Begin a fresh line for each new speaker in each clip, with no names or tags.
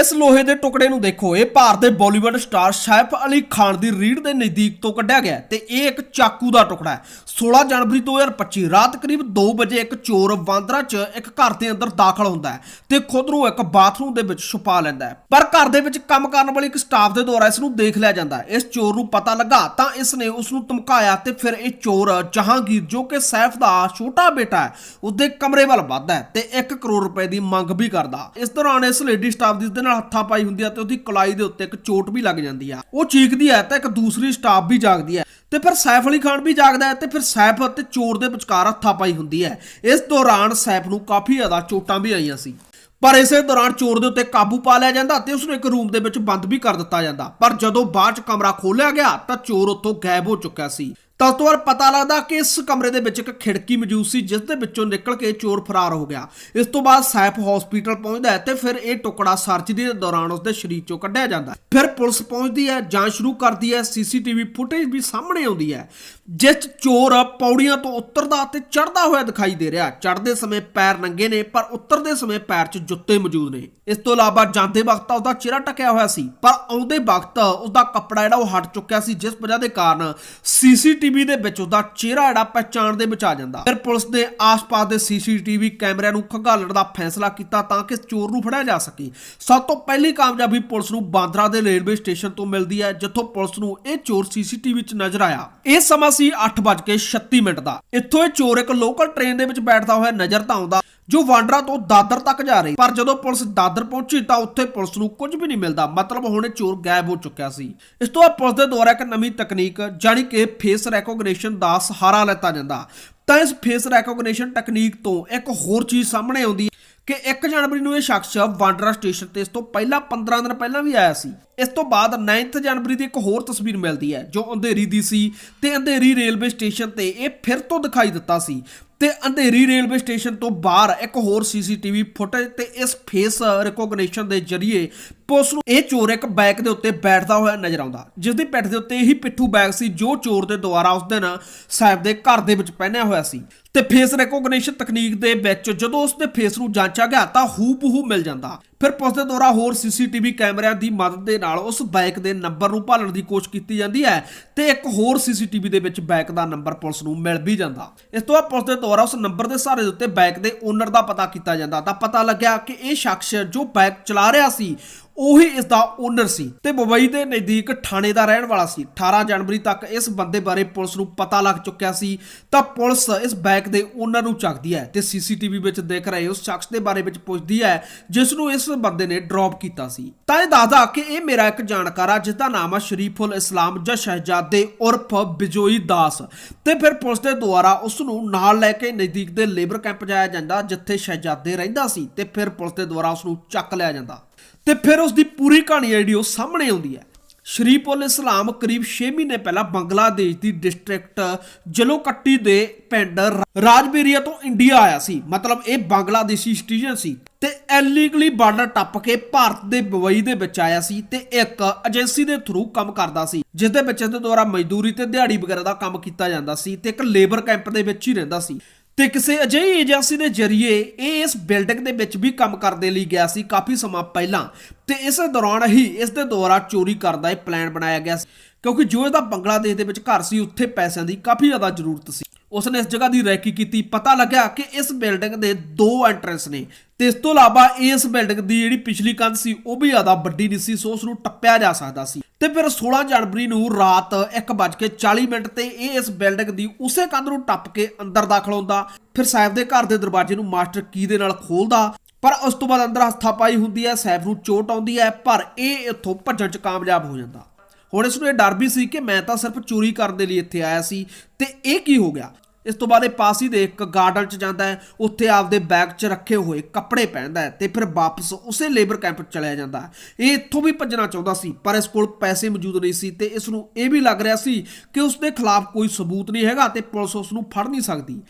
ਇਸ ਲੋਹੇ ਦੇ ਟੁਕੜੇ ਨੂੰ ਦੇਖੋ, ਇਹ ਭਾਰਤ ਦੇ ਬਾਲੀਵੁੱਡ ਸਟਾਰ ਸੈਫ ਅਲੀ ਖਾਨ ਦੀ ਰੀੜ ਦੇ ਨਜ਼ਦੀਕ ਤੋਂ ਕੱਢਿਆ ਗਿਆ ਤੇ ਇਹ ਇੱਕ ਚਾਕੂ ਦਾ ਟੁਕੜਾ ਹੈ। 16 ਜਨਵਰੀ 2025 ਰਾਤ ਕਰੀਬ 2 ਵਜੇ ਇੱਕ ਚੋਰ ਵਾਂਦਰਾ 'ਚ ਇੱਕ ਘਰ ਦੇ ਅੰਦਰ ਦਾਖਲ ਹੁੰਦਾ ਹੈ ਤੇ ਖੁਦ ਨੂੰ ਇੱਕ ਬਾਥਰੂਮ ਦੇ ਵਿੱਚ ਛੁਪਾ ਲੈਂਦਾ ਹੈ। ਪਰ ਘਰ ਦੇ ਵਿੱਚ ਕੰਮ ਕਰਨ ਵਾਲੀ ਇੱਕ ਸਟਾਫ ਦੇ ਦੁਆਰਾ ਇਸ ਨੂੰ ਦੇਖ ਲਿਆ ਜਾਂਦਾ ਹੈ। ਇਸ ਚੋਰ ਨੂੰ ਪਤਾ ਲੱਗਾ ਤਾਂ ਇਸ ਨੇ ਉਸ ਨੂੰ ਧਮਕਾਇਆ ਤੇ ਫਿਰ ਇਹ ਚੋਰ ਜਹਾਂਗੀਰ ਜੋ ਕਿ ਸੈਫ ਦਾ ਛੋਟਾ ਬੇਟਾ ਹੈ, ਉਸਦੇ ਕਮਰੇ ਵੱਲ ਵੱਧਦਾ ਹੈ ਤੇ 1 ਕਰੋੜ ਰੁਪਏ ਦੀ ਮੰਗ ਵੀ ਕਰਦਾ। ਇਸ ਦੌਰਾਨ ਇਸ ਲੇਡੀ ਸਟਾਫ ਦੀ ਨਾਲ ਹੱਥਾਂ ਹੁੰਦੀ ਹੈ ਤੇ ਉਹਦੀ ਕਲਾਈ ਦੇ ਉੱਤੇ ਇੱਕ ਚੋਟ ਵੀ ਲੱਗ ਜਾਂਦੀ ਆ। ਉਹ ਚੀਕਦੀ ਹੈ ਤਾਂ ਇੱਕ ਦੂਸਰੀ ਸਟਾਫ ਵੀ ਜਾਗਦੀ ਹੈ ਤੇ ਫਿਰ ਸੈਫ ਅਲੀ ਖਾਨ ਵੀ ਜਾਗਦਾ ਹੈ ਤੇ ਫਿਰ ਸੈਫ ਅਤੇ ਚੋਰ ਦੇ ਵਿਚਕਾਰ ਹੱਥਾਂ ਪਾਈ ਹੁੰਦੀ ਹੈ ਇਸ ਦੌਰਾਨ ਸੈਫ ਨੂੰ ਕਾਫੀ ਜ਼ਿਆਦਾ ਚੋਟਾਂ ਵੀ ਆਈਆਂ ਸੀ। ਪਰ ਇਸੇ ਦੌਰਾਨ ਚੋਰ ਦੇ ਉੱਤੇ ਕਾਬੂ ਪਾ ਲਿਆ ਜਾਂਦਾ ਤੇ ਉਸ ਨੂੰ ਇੱਕ ਰੂਮ ਦੇ ਵਿੱਚ ਬੰਦ ਵੀ ਕਰ ਦਿੱਤਾ ਜਾਂਦਾ। ਪਰ ਜਦੋਂ ਬਾਅਦ ਚ ਕਮਰਾ ਖੋਲਿਆ ਗਿਆ ਤਾਂ ਚੋਰ ਉੱਥੋਂ ਗਾਇਬ ਹੋ ਚੁੱਕਿਆ ਸੀ। ਤਾਂ ਉਸ ਤੋਂ ਬਾਅਦ ਪਤਾ ਲੱਗਦਾ ਕਿ ਇਸ ਕਮਰੇ ਦੇ ਵਿੱਚ ਇੱਕ ਖਿੜਕੀ ਮੌਜੂਦ ਸੀ, ਜਿਸ ਦੇ ਵਿੱਚੋਂ ਨਿਕਲ ਕੇ ਚੋਰ ਫਰਾਰ ਹੋ ਗਿਆ। ਇਸ ਤੋਂ ਬਾਅਦ ਸੈਫ ਹਸਪੀਟਲ ਪਹੁੰਚਦਾ ਹੈ ਤੇ ਫਿਰ ਇਹ ਟੁਕੜਾ ਸਰਚ ਦੇ ਦੌਰਾਨ ਉਸਦੇ ਸਰੀਰ ਚੋਂ ਕੱਢਿਆ ਜਾਂਦਾ ਹੈ। ਫਿਰ ਪੁਲਿਸ ਪਹੁੰਚਦੀ ਹੈ, ਜਾਂਚ ਸ਼ੁਰੂ ਕਰਦੀ ਹੈ, ਸੀਸੀਟੀਵੀ ਫੁਟੇਜ ਵੀ ਸਾਹਮਣੇ ਆਉਂਦੀ ਹੈ, ਜਿਸ ਚੋਰ ਪੌੜੀਆਂ ਤੋਂ ਉਤਰਦਾ ਤੇ ਚੜਦਾ ਹੋਇਆ ਦਿਖਾਈ ਦੇ ਰਿਹਾ ਚੜਦੇ ਸਮੇਂ ਪੈਰ ਨੰਗੇ ਨੇ, ਪਰ ਉਤਰਦੇ ਸਮੇਂ ਪੈਰ 'ਚ ਜੁੱਤੇ ਮੌਜੂਦ ਨੇ। ਇਸ ਤੋਂ ਇਲਾਵਾ ਜਾਂਦੇ ਵਕਤ ਉਹਦਾ ਚਿਹਰਾ ਟਕਿਆ ਹੋਇਆ ਸੀ, ਪਰ ਆਉਂਦੇ ਵਕਤ ਉਹਦਾ ਕੱਪੜਾ ਜਿਹੜਾ ਉਹ ਹਟ ਚੁੱਕਿਆ ਸੀ, ਜਿਸ ਵਜ੍ਹਾ ਦੇ ਕਾਰਨ ਸੀਸੀਟੀਵੀ ਦੇ ਵਿੱਚ ਉਹਦਾ ਚਿਹਰਾ ਜਿਹੜਾ ਪਹਿਚਾਣ ਦੇ ਵਿੱਚ ਆ ਜਾਂਦਾ। ਫਿਰ ਪੁਲਿਸ ਨੇ ਆਸ-ਪਾਸ ਦੇ ਸੀਸੀਟੀਵੀ ਕੈਮਰਿਆਂ ਨੂੰ ਖੰਗਾਲਣ ਦਾ ਫੈਸਲਾ ਕੀਤਾ ਤਾਂ ਕਿ ਚੋਰ ਨੂੰ ਫੜਿਆ ਜਾ ਸਕੇ। ਸਭ ਤੋਂ ਪਹਿਲੀ ਕਾਮਯਾਬੀ ਪੁਲਿਸ ਨੂੰ ਬਾਂਦਰਾ ਦੇ ਰੇਲਵੇ ਸਟੇਸ਼ਨ ਤੋਂ ਮਿਲਦੀ ਹੈ, ਜਿੱਥੋਂ ਪੁਲਿਸ ਨੂੰ ਇਹ ਚੋਰ ਸੀਸੀਟੀਵੀ ਵਿੱਚ ਨਜ਼ਰ ਆਇਆ। ਇਹ ਸਮਾਂ ਸੀ 8:36 ਮਿੰਟ ਦਾ। ਇੱਥੋਂ ਇਹ ਚੋਰ ਇੱਕ ਲੋਕਲ ਟ੍ਰੇਨ ਦੇ ਵਿੱਚ ਬੈਠਦਾ ਹੋਇਆ ਨਜ਼ਰ ਤਾਂ ਆਉਂਦਾ। ਜੋ ਵਾਂਡਰਾ ਤੋਂ ਦਾਦਰ ਤੱਕ ਜਾ ਰਹੀ। ਪਰ ਜਦੋਂ ਪੁਲਿਸ ਦਾਦਰ ਪਹੁੰਚੀ ਤਾਂ ਉੱਥੇ ਪੁਲਿਸ ਨੂੰ ਕੁਝ ਵੀ ਨਹੀਂ ਮਿਲਦਾ। ਮਤਲਬ ਹੁਣ ਇਹ ਚੋਰ ਗਾਇਬ ਹੋ ਚੁੱਕਿਆ ਸੀ। ਇਸ ਤੋਂ ਬਾਅਦ ਪੁਲਿਸ ਦੇ ਦੁਆਰਾ ਇੱਕ ਨਵੀਂ ਤਕਨੀਕ, ਜਾਣੀ ਕਿ ਫੇਸ ਰੈਕੋਗਨੀਸ਼ਨ ਦਾ ਸਹਾਰਾ ਲਿੱਤਾ ਜਾਂਦਾ। ਤਾਂ ਇਸ ਫੇਸ ਰੈਕੋਗਨੀਸ਼ਨ ਤਕਨੀਕ ਤੋਂ ਇੱਕ ਹੋਰ ਚੀਜ਼ ਸਾਹਮਣੇ ਆਉਂਦੀ ਕਿ 1 ਜਨਵਰੀ ਨੂੰ ਇਹ ਸ਼ਖਸ ਵਾਂਡਰਾ ਸਟੇਸ਼ਨ ਤੇ ਇਸ ਤੋਂ ਪਹਿਲਾਂ 15 ਦਿਨ ਪਹਿਲਾਂ ਵੀ ਆਇਆ ਸੀ। ਇਸ ਤੋਂ ਬਾਅਦ 9 ਜਨਵਰੀ ਦੀ ਇੱਕ ਹੋਰ ਤਸਵੀਰ ਮਿਲਦੀ ਹੈ, ਜੋ ਅੰਧੇਰੀ ਦੀ ਸੀ ਤੇ ਅੰਧੇਰੀ ਰੇਲਵੇ ਸਟੇਸ਼ਨ ਤੇ ਇਹ ਫਿਰ ਤੋਂ ਦਿਖਾਈ ਦਿੱਤਾ ਸੀ। ਤੇ ਅੰਧੇਰੀ ਰੇਲਵੇ ਸਟੇਸ਼ਨ ਤੋਂ ਬਾਹਰ ਇੱਕ ਹੋਰ ਸੀਸੀਟੀਵੀ ਫੁਟੇਜ ਤੇ ਇਸ ਫੇਸ ਰਿਕੋਗਨੀਸ਼ਨ ਦੇ ਜ਼ਰੀਏ ਪੁਲਿਸ ਨੂੰ ਇਹ ਚੋਰ ਇੱਕ ਬੈਗ ਦੇ ਉੱਤੇ ਬੈਠਦਾ ਹੋਇਆ ਨਜ਼ਰ ਆਉਂਦਾ। ਜਿਸ ਦੀ ਪਿੱਠ ਦੇ ਉੱਤੇ ਇਹੀ ਪਿੱਠੂ ਬੈਗ ਸੀ, ਜੋ ਚੋਰ ਦੇ ਦੁਆਰਾ ਉਸ ਦਿਨ ਸਾਹਿਬ ਦੇ ਘਰ ਦੇ ਵਿੱਚ ਪਹਿਨਿਆ ਹੋਇਆ ਸੀ। ਤੇ ਫੇਸ ਰਿਕੋਗਨੀਸ਼ਨ ਤਕਨੀਕ ਦੇ ਵਿੱਚ ਜਦੋਂ ਉਸ ਦੇ ਫੇਸ ਨੂੰ ਜਾਂਚਿਆ ਗਿਆ ਤਾਂ ਹੂ ਬਹੂ ਮਿਲ ਜਾਂਦਾ। ਫਿਰ ਪੁਲਿਸ ਦੇ ਦੁਆਰਾ ਹੋਰ ਸੀਸੀਟੀਵੀ ਕੈਮਰਿਆਂ ਦੀ ਮਦਦ ਦੇ ਨਾਲ ਉਸ ਬਾਈਕ ਦੇ ਨੰਬਰ ਨੂੰ ਭਾਲਣ ਦੀ ਕੋਸ਼ਿਸ਼ ਕੀਤੀ ਜਾਂਦੀ ਹੈ ਤੇ ਇੱਕ ਹੋਰ ਸੀਸੀਟੀਵੀ ਦੇ ਵਿੱਚ ਬਾਈਕ ਦਾ ਨੰਬਰ ਪੁਲਿਸ ਨੂੰ ਮਿਲ ਵੀ ਜਾਂਦਾ। ਇਸ ਤੋਂ ਬਾਅਦ ਪੁਲਿਸ ਦੇ ਦੁਆਰਾ ਉਸ ਨੰਬਰ ਦੇ ਸਹਾਰੇ ਦੇ ਉੱਤੇ ਬਾਈਕ ਦੇ ਓਨਰ ਦਾ ਪਤਾ ਕੀਤਾ ਜਾਂਦਾ ਤਾਂ ਪਤਾ ਲੱਗਿਆ ਕਿ ਇਹ ਸ਼ਖਸ ਜੋ ਬਾਈਕ ਚਲਾ ਰਿਹਾ ਸੀ ਉਹੀ ਇਸ ਦਾ ਓਨਰ ਸੀ ਤੇ ਮੁੰਬਈ ਦੇ ਨਜ਼ਦੀਕ ਥਾਣੇ ਦਾ ਰਹਿਣ ਵਾਲਾ ਸੀ। 18 ਜਨਵਰੀ ਤੱਕ ਇਸ ਬੰਦੇ ਬਾਰੇ ਪੁਲਿਸ ਨੂੰ ਪਤਾ ਲੱਗ ਚੁੱਕਿਆ ਸੀ ਤਾਂ ਪੁਲਿਸ ਇਸ ਬਾਈਕ ਦੇ ਓਨਰ ਨੂੰ ਚੱਕਦੀ ਹੈ ਤੇ ਸੀਸੀਟੀਵੀ ਵਿੱਚ ਦੇਖ ਰਹੇ ਉਸ ਸ਼ਖਸ ਦੇ ਬਾਰੇ ਵਿੱਚ ਪੁੱਛਦੀ ਹੈ, ਜਿਸ ਨੂੰ ਇਸ ਬੰਦੇ ਨੇ ਡ੍ਰੌਪ ਕੀਤਾ ਸੀ। ਤਾਂ ਇਹ ਦੱਸਦਾ ਕਿ ਇਹ ਮੇਰਾ ਇੱਕ ਜਾਣਕਾਰ ਆ ਜਿਸ ਦਾ ਨਾਮ ਆ ਸ਼ਰੀਫੁਲ ਇਸਲਾਮ ਜਾਂ ਸ਼ਹਿਜ਼ਾਦੇ ਉਰਫ ਬਿਜੋਈ ਦਾਸ। ਤੇ ਫਿਰ ਪੁਲਿਸ ਦੇ ਦੁਆਰਾ ਉਸ ਨੂੰ ਨਾਲ ਲੈ ਕੇ ਨਜ਼ਦੀਕ ਦੇ ਲੇਬਰ ਕੈਂਪ ਜਾਇਆ ਜਾਂਦਾ, ਜਿੱਥੇ ਸ਼ਹਿਜ਼ਾਦੇ ਰਹਿੰਦਾ ਸੀ ਤੇ ਫਿਰ ਪੁਲਿਸ ਦੇ ਦੁਆਰਾ ਉਸ ਨੂੰ ਚੱਕ ਲਿਆ ਜਾਂਦਾ। ਤੇ ਫਿਰ ਉਸ ਦੀ ਪੂਰੀ ਕਹਾਣੀ ਜਿਹੜੀ ਉਹ ਸਾਹਮਣੇ ਆਉਂਦੀ ਹੈ। ਸ਼ਰੀਫੁਲ ਇਸਲਾਮ ਕਰੀਬ 6 ਮਹੀਨੇ ਪਹਿਲਾਂ ਬੰਗਲਾਦੇਸ਼ ਦੀ ਡਿਸਟ੍ਰਿਕਟ ਜਲੋਕੱਟੀ ਦੇ ਪਿੰਡ ਰਾਜਬੇਰੀਆ ਤੋਂ ਇੰਡੀਆ ਆਇਆ ਸੀ। ਮਤਲਬ ਇਹ ਬੰਗਲਾਦੇਸ਼ੀ ਸਿਟੀਜ਼ਨ ਸੀ ਤੇ ਐਲੀਗਲੀ ਬਾਰਡਰ ਟੱਪ ਕੇ ਭਾਰਤ ਦੇ ਬਵਈ ਦੇ ਵਿੱਚ ਆਇਆ ਸੀ ਤੇ ਇੱਕ ਏਜੰਸੀ ਦੇ ਥਰੂ ਕੰਮ ਕਰਦਾ ਸੀ ਜਿਸ ਦੇ ਵਿੱਚ ਇਹਦੇ ਦੁਆਰਾ ਮਜ਼ਦੂਰੀ ਤੇ ਦਿਹਾੜੀ ਵਗੈਰਾ ਦਾ ਕੰਮ ਕੀਤਾ ਜਾਂਦਾ ਸੀ ਤੇ ਇੱਕ ਲੇਬਰ ਕੈਂਪ ਦੇ ਵਿੱਚ ਹੀ ਰਹਿੰਦਾ ਸੀ। ਤੇ ਕਿਸੇ ਅਜਿਹੀ ਏਜੰਸੀ ਦੇ ਜ਼ਰੀਏ ਇਹ ਇਸ ਬਿਲਡਿੰਗ ਦੇ ਵਿੱਚ ਵੀ ਕੰਮ ਕਰਨ ਦੇ ਲਈ ਗਿਆ ਸੀ ਕਾਫੀ ਸਮਾਂ ਪਹਿਲਾਂ ਤੇ ਇਸ ਦੌਰਾਨ ਹੀ ਇਸ ਦੇ ਦੁਆਰਾ ਚੋਰੀ ਕਰਨ ਦਾ ਇਹ ਪਲਾਨ ਬਣਾਇਆ ਗਿਆ ਸੀ। ਕਿਉਂਕਿ ਜੋ ਇਹਦਾ ਬੰਗਲਾਦੇਸ਼ ਦੇ ਵਿੱਚ ਘਰ ਸੀ, ਉੱਥੇ ਪੈਸਿਆਂ ਦੀ ਕਾਫੀ ਜ਼ਿਆਦਾ ਜ਼ਰੂਰਤ ਸੀ। ਉਸਨੇ ਇਸ ਜਗ੍ਹਾ ਦੀ ਰੈਕੀ ਕੀਤੀ। ਪਤਾ ਲੱਗਿਆ ਕਿ ਇਸ ਬਿਲਡਿੰਗ ਦੇ ਦੋ ਐਂਟਰੈਂਸ ਨੇ ਤੇ ਇਸ ਤੋਂ ਇਲਾਵਾ ਇਸ ਬਿਲਡਿੰਗ ਦੀ ਜਿਹੜੀ ਪਿਛਲੀ ਕੰਧ ਸੀ, ਉਹ ਵੀ ਜ਼ਿਆਦਾ ਵੱਡੀ ਨਹੀਂ ਸੀ, ਸੋ ਉਸ ਨੂੰ ਟੱਪਿਆ ਜਾ ਸਕਦਾ ਸੀ। ਤੇ ਫਿਰ 16 ਜਨਵਰੀ ਨੂੰ ਰਾਤ 1:40 ਮਿੰਟ ਤੇ ਇਹ ਇਸ ਬਿਲਡਿੰਗ ਦੀ ਉਸੇ ਕੰਧ ਨੂੰ ਟੱਪ ਕੇ ਅੰਦਰ ਦਾਖਲ ਹੁੰਦਾ। ਫਿਰ ਸਾਹਿਬ ਦੇ ਘਰ ਦੇ ਦਰਵਾਜ਼ੇ ਨੂੰ ਮਾਸਟਰ ਕੀ ਦੇ ਨਾਲ ਖੋਲਦਾ, ਪਰ ਉਸ ਤੋਂ ਬਾਅਦ ਅੰਦਰ ਹੱਥਾਪਾਈ ਹੁੰਦੀ ਹੈ ਸੈਫ ਨੂੰ ਚੋਟ ਆਉਂਦੀ ਹੈ, ਪਰ ਇਹ ਇੱਥੋਂ ਭੱਜਣ 'ਚ ਕਾਮਯਾਬ ਹੋ ਜਾਂਦਾ। ਹੁਣ ਇਸ ਨੂੰ ਇਹ ਡਰ ਵੀ ਸੀ ਕਿ ਮੈਂ ਤਾਂ ਸਿਰਫ ਚੋਰੀ ਕਰਨ ਦੇ ਲਈ ਇੱਥੇ ਆਇਆ ਸੀ ਤੇ ਇਹ ਕੀ ਹੋ ਗਿਆ? ਇਸ ਤੋਂ ਬਾਅਦ ਇਹ ਪਾਸੀ ਦੇ ਇੱਕ ਗਾਰਡਨ 'ਚ ਜਾਂਦਾ ਹੈ, ਉੱਥੇ ਆਪਦੇ ਬੈਗ 'ਚ ਰੱਖੇ ਹੋਏ ਕੱਪੜੇ ਪਹਿਨਦਾ ਹੈ ਤੇ ਫਿਰ ਵਾਪਸ ਉਸੇ ਲੇਬਰ ਕੈਂਪ 'ਚ ਚਲਿਆ ਜਾਂਦਾ ਹੈ। ਇਹ ਇੱਥੋਂ ਵੀ ਭੱਜਣਾ ਚਾਹੁੰਦਾ ਸੀ, ਪਰ ਇਸ ਕੋਲ ਪੈਸੇ ਮੌਜੂਦ ਨਹੀਂ ਸੀ ਤੇ ਇਸ ਨੂੰ ਇਹ ਵੀ ਲੱਗ ਰਿਹਾ ਸੀ ਕਿ ਉਸ ਦੇ ਖਿਲਾਫ ਕੋਈ ਸਬੂਤ ਨਹੀਂ ਹੈਗਾ ਤੇ ਪੁਲਿਸ ਉਸ ਨੂੰ ਫੜ ਨਹੀਂ ਸਕਦੀ।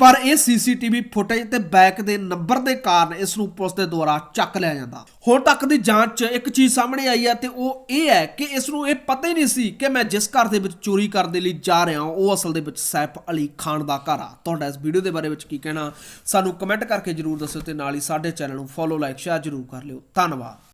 ਪਰ ਇਹ ਸੀਸੀਟੀਵੀ ਫੁਟੇਜ ਤੇ ਬੈਕ ਦੇ ਨੰਬਰ ਦੇ ਕਾਰਨ ਇਸ ਨੂੰ ਪੁਲਿਸ ਦੇ ਦੁਆਰਾ ਚੱਕ ਲਿਆ ਜਾਂਦਾ। ਹੁਣ ਤੱਕ ਦੀ ਜਾਂਚ 'ਚ ਇੱਕ ਚੀਜ਼ ਸਾਹਮਣੇ ਆਈ ਹੈ ਤੇ ਉਹ ਇਹ ਹੈ ਕਿ ਇਸ ਨੂੰ ਇਹ ਪਤਾ ਹੀ ਨਹੀਂ ਸੀ ਕਿ ਮੈਂ ਜਿਸ ਘਰ ਦੇ ਵਿੱਚ ਚੋਰੀ ਕਰਨ ਦੇ ਲਈ ਜਾ ਰਿਹਾ ਹਾਂ, ਉਹ ਅਸਲ ਦੇ ਵਿੱਚ ਸੈਫ ਅਲੀ ਖਾਨ ਦਾ ਘਰ ਆ। ਤੁਹਾਡਾ ਇਸ ਵੀਡੀਓ ਦੇ ਬਾਰੇ ਵਿੱਚ ਕੀ ਕਹਿਣਾ? ਸਾਨੂੰ ਕਮੈਂਟ ਕਰਕੇ ਜਰੂਰ ਦੱਸਿਓ ਤੇ ਨਾਲ ਹੀ ਸਾਡੇ ਚੈਨਲ ਨੂੰ ਫੋਲੋ ਲਾਈਕ ਸ਼ੇਅਰ ਜਰੂਰ ਕਰ ਲਿਓ। ਧੰਨਵਾਦ।